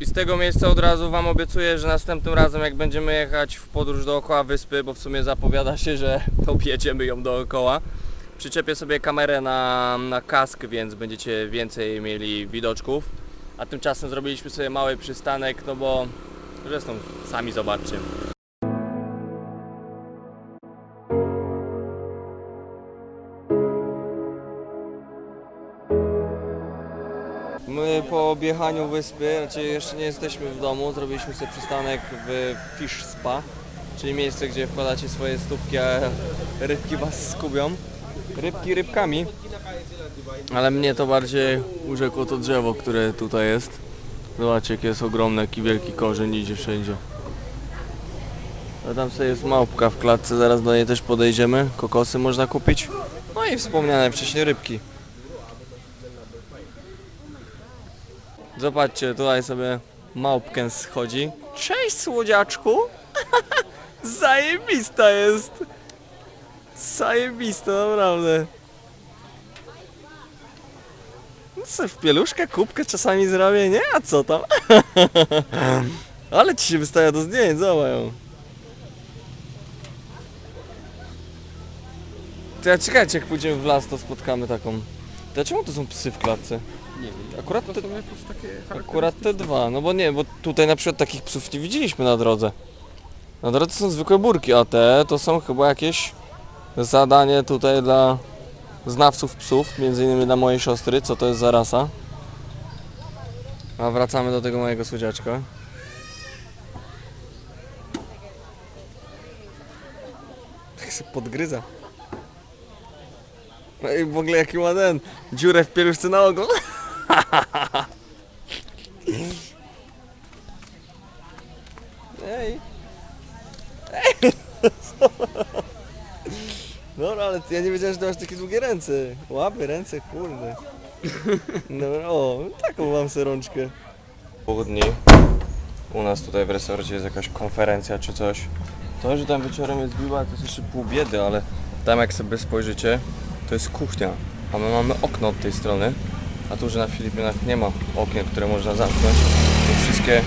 I z tego miejsca od razu Wam obiecuję, że następnym razem jak będziemy jechać w podróż dookoła wyspy, bo w sumie zapowiada się, że objedziemy ją dookoła, przyczepię sobie kamerę na, na kask, więc będziecie więcej mieli widoczków. A tymczasem zrobiliśmy sobie mały przystanek, no bo zresztą sami zobaczcie. Objechaniu wyspy, znaczy jeszcze nie jesteśmy w domu, zrobiliśmy sobie przystanek w Fish Spa, czyli miejsce, gdzie wkładacie swoje stópki, a rybki was skubią. Rybki rybkami, ale mnie to bardziej urzekło to drzewo, które tutaj jest. Zobaczcie, jakie jest ogromne, jaki wielki korzeń idzie wszędzie. A tam sobie jest małpka w klatce, zaraz do niej też podejdziemy. Kokosy można kupić. No i wspomniane wcześniej rybki. Zobaczcie, tutaj sobie małpkę schodzi. Cześć słodziaczku! Zajebista jest! Zajebista, naprawdę. No co, w pieluszkę, kubkę czasami zrobię, nie? A co tam? Ale ci się wystawia do zdjęć, zobacz ją. To ja czekajcie, jak pójdziemy w las, to spotkamy taką. To czemu to są psy w klatce? Nie wiem. Akurat te, są jakoś takie akurat te dwa, no bo nie, bo tutaj na przykład takich psów nie widzieliśmy na drodze. Na drodze są zwykłe burki, a te to są chyba jakieś zadanie tutaj dla znawców psów, między innymi dla mojej siostry, co to jest za rasa. A wracamy do tego mojego słodziaczka. Tak się podgryza. No i w ogóle jaki ma ten dziurę w pieluszce na ogon. Ej. Ej. Dobra, ale ja nie wiedziałem, że masz takie długie ręce. Łapy, ręce, kurde. Dobra, o, taką mam sobie rączkę. Południ. U nas tutaj w resorcie jest jakaś konferencja czy coś. To, że tam wieczorem jest biła, to jest jeszcze pół biedy, ale tam jak sobie spojrzycie, to jest kuchnia. A my mamy okno od tej strony. A tu, że na Filipinach nie ma okien, które można zamknąć, to wszystkie,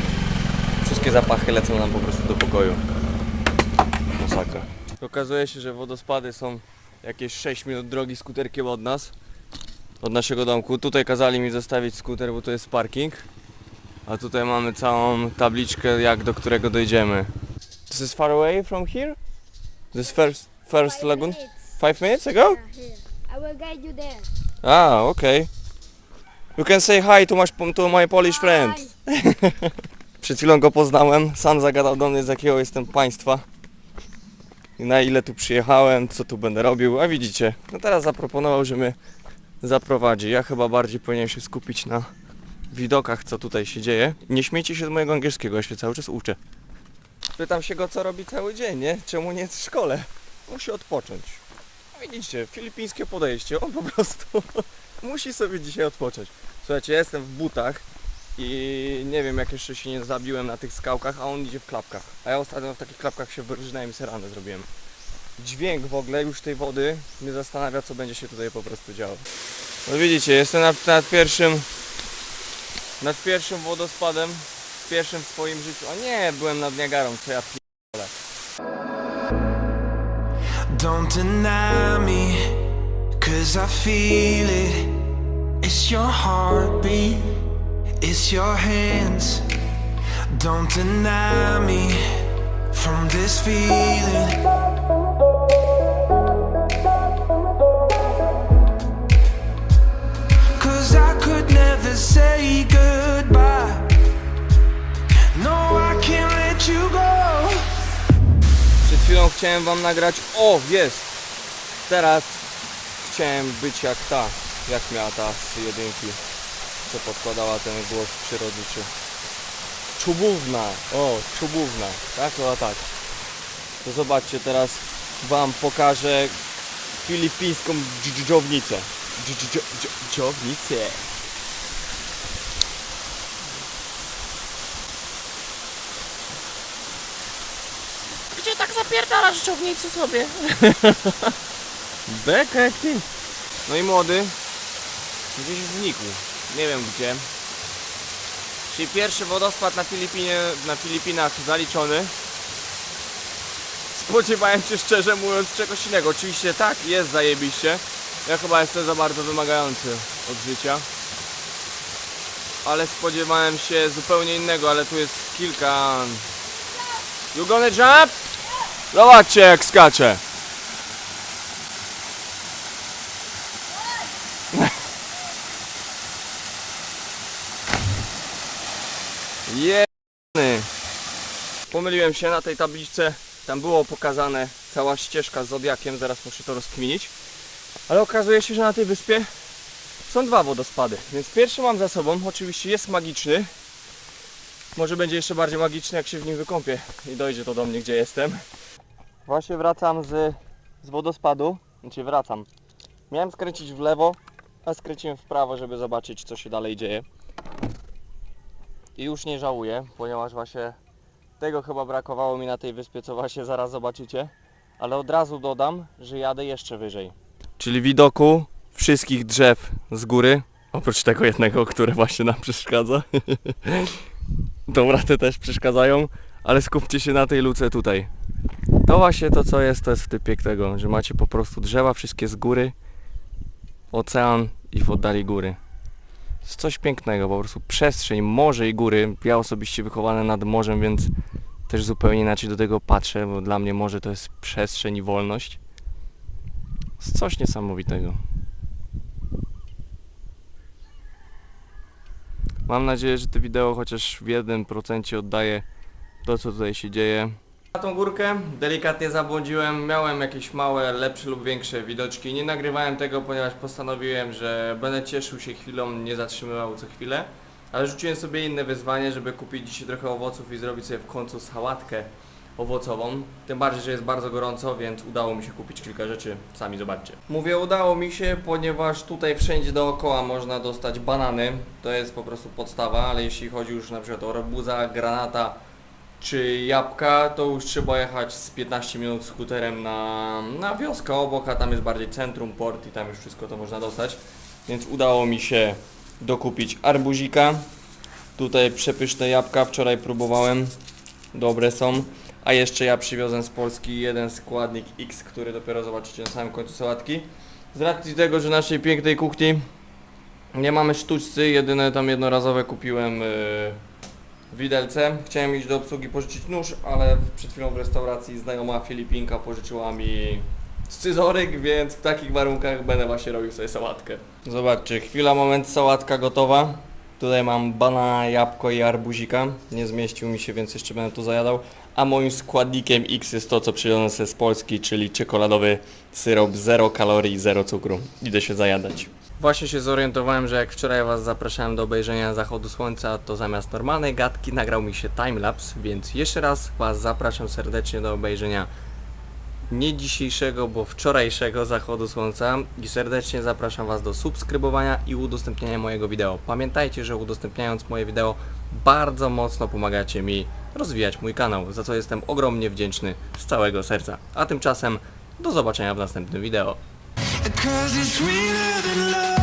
wszystkie zapachy lecą nam po prostu do pokoju. Masakra. Okazuje się, że wodospady są jakieś 6 minut drogi skuterkiem od nas. Od naszego domku. Tutaj kazali mi zostawić skuter, bo to jest parking. A tutaj mamy całą tabliczkę, jak do którego dojdziemy. This is far away from here? This first, first lagoon? Five minutes ago? Yeah, here. I will guide you there. Ah, okay. You can say hi to my, to my Polish friend. Przed chwilą go poznałem, sam zagadał do mnie z jakiego jestem państwa. I na ile tu przyjechałem, co tu będę robił, a widzicie, no teraz zaproponował, że mnie zaprowadzi. Ja chyba bardziej powinienem się skupić na widokach, co tutaj się dzieje. Nie śmiejcie się z mojego angielskiego, ja się cały czas uczę. Pytam się go, co robi cały dzień, nie? Czemu nie jest w szkole? Musi odpocząć. Widzicie, filipińskie podejście, on po prostu musi sobie dzisiaj odpocząć. Słuchajcie, ja jestem w butach, i nie wiem jak jeszcze się nie zabiłem na tych skałkach, a on idzie w klapkach. A ja ostatnio w takich klapkach się wyróżniałem i sobie ranę zrobiłem. Dźwięk w ogóle już tej wody mnie zastanawia co będzie się tutaj po prostu działo. No widzicie, jestem nad, nad pierwszym nad pierwszym wodospadem, pierwszym w swoim życiu. A nie, byłem nad Niagarą, co ja pi... Don't deny me, cause I feel it. It's your heartbeat, it's your hands. Don't deny me from this feeling. Cause I could never say goodbye. No, I can't let you go. Przed chwilą chciałem wam nagrać. O, jest! Teraz chciałem być jak ta. Jak miała ta z jedynki, co podkładała ten głos przyrodniczy. Czubówna! O, czubówna. Tak? Chyba tak. To zobaczcie, teraz wam pokażę filipińską dż- dżdżownicę. Dż- dż- dż- Dżdżownicę. Gdzie tak zapierdalasz czownicy sobie? Beka jak ty. No i młody gdzieś znikł. Nie wiem gdzie. Czyli pierwszy wodospad na, Filipinie, na Filipinach zaliczony. Spodziewałem się szczerze mówiąc czegoś innego. Oczywiście tak, jest zajebiście. Ja chyba jestem za bardzo wymagający od życia. Ale spodziewałem się zupełnie innego, ale tu jest kilka... You gonna jump? Zobaczcie jak skacze. Jeny. Pomyliłem się na tej tabliczce. Tam było pokazane cała ścieżka z zodiakiem, zaraz muszę to rozkminić. Ale okazuje się, że na tej wyspie są dwa wodospady. Więc pierwszy mam za sobą, oczywiście jest magiczny. Może będzie jeszcze bardziej magiczny, jak się w nim wykąpię i dojdzie to do mnie, gdzie jestem. Właśnie wracam z, z wodospadu. Znaczy wracam. Miałem skręcić w lewo, a skręciłem w prawo, żeby zobaczyć, co się dalej dzieje. I już nie żałuję, ponieważ właśnie tego chyba brakowało mi na tej wyspie, co właśnie zaraz zobaczycie. Ale od razu dodam, że jadę jeszcze wyżej. Czyli widoku wszystkich drzew z góry, oprócz tego jednego, które właśnie nam przeszkadza. Dobra, te też przeszkadzają, ale skupcie się na tej luce tutaj. To właśnie to, co jest, to jest w typie tego, że macie po prostu drzewa wszystkie z góry, ocean i w oddali góry. Jest coś pięknego, po prostu przestrzeń, morze i góry. Ja osobiście wychowany nad morzem, więc też zupełnie inaczej do tego patrzę, bo dla mnie morze to jest przestrzeń i wolność. Jest coś niesamowitego. Mam nadzieję, że to wideo chociaż w 1% oddaje to, co tutaj się dzieje. Na tą górkę delikatnie zabłądziłem, miałem jakieś małe, lepsze lub większe widoczki. Nie nagrywałem tego, ponieważ postanowiłem, że będę cieszył się chwilą, nie zatrzymywał co chwilę. Ale rzuciłem sobie inne wyzwanie, żeby kupić dzisiaj trochę owoców i zrobić sobie w końcu sałatkę owocową. Tym bardziej, że jest bardzo gorąco, więc udało mi się kupić kilka rzeczy. Sami zobaczcie. Mówię udało mi się, ponieważ tutaj wszędzie dookoła można dostać banany. To jest po prostu podstawa, ale jeśli chodzi już na przykład o arbuza, granata czy jabłka, to już trzeba jechać z 15 minut skuterem na, na wioskę obok, a tam jest bardziej centrum, port i tam już wszystko to można dostać. Więc udało mi się dokupić arbuzika. Tutaj przepyszne jabłka, wczoraj próbowałem. Dobre są. A jeszcze ja przywiozłem z Polski jeden składnik X, który dopiero zobaczycie na samym końcu sałatki. Z racji tego, że naszej pięknej kuchni nie mamy sztuczcy, jedyne tam jednorazowe kupiłem yy, widelce. Chciałem iść do obsługi pożyczyć nóż, ale przed chwilą w restauracji znajoma Filipinka pożyczyła mi scyzoryk, więc w takich warunkach będę właśnie robił sobie sałatkę. Zobaczcie, chwila, moment, sałatka gotowa. Tutaj mam bana, jabłko i arbuzika. Nie zmieścił mi się, więc jeszcze będę tu zajadał. A moim składnikiem X jest to, co przywiozłem z Polski, czyli czekoladowy syrop 0 kalorii, 0 cukru. Idę się zajadać. Właśnie się zorientowałem, że jak wczoraj Was zapraszałem do obejrzenia zachodu słońca, to zamiast normalnej gadki nagrał mi się timelapse, więc jeszcze raz Was zapraszam serdecznie do obejrzenia nie dzisiejszego, bo wczorajszego zachodu słońca i serdecznie zapraszam Was do subskrybowania i udostępniania mojego wideo. Pamiętajcie, że udostępniając moje wideo bardzo mocno pomagacie mi rozwijać mój kanał, za co jestem ogromnie wdzięczny z całego serca. A tymczasem do zobaczenia w następnym wideo. Cause it's sweeter